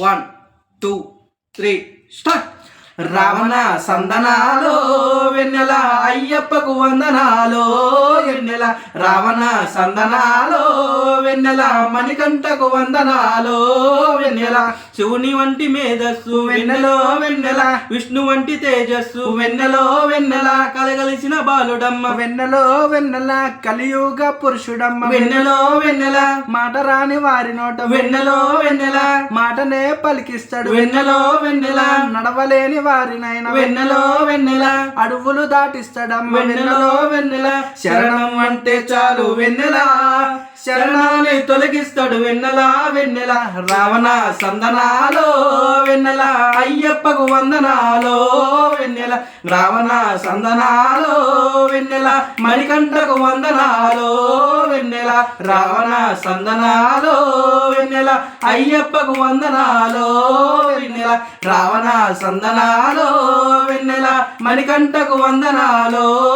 One two three start. Ravana సందనాలో వెన్నెల అయ్యప్పకు వందనాలో. వెన్నెల రావణ సందనాలో వెన్నెల మణికంఠకు వందనాలో వెన్నెల శివుని వంటి మేధస్సు వెన్నెలో వెన్నెల విష్ణు వంటి తేజస్సు వెన్నెలో వెన్నెల కలగలిసిన బాలుడమ్మ వెన్నెలో వెన్నెల కలియుగ పురుషుడమ్మ వెన్నెలో వెన్నెల మాట రాని వారి నోట వెన్నెలో వెన్నెల మాటనే పలికిస్తాడు వెన్నెలో వెన్నెల నడవలేని వారినైనా వెన్నెలో వెన్నెల అడవులు దాటిస్తాడమ్మ వెన్నెలో వెన్నెల శరణం అంటే చాలు వెన్నెల. శరణాన్ని తొలగిస్తాడు వెన్నెలా వెన్నెల. రావణ సందనాలో వెన్నెల. అయ్యప్పకు వందనాలో వెన్నెల. రావణ సందనాలో వెన్నెల. మణికంఠకు వందనాలో వెన్నెల. రావణ సందనాలో వెన్నెల. అయ్యప్పకు వందనాలో వెన్నెల. రావణ సందనాలో వెన్నెల. మణికంఠకు వందనాలో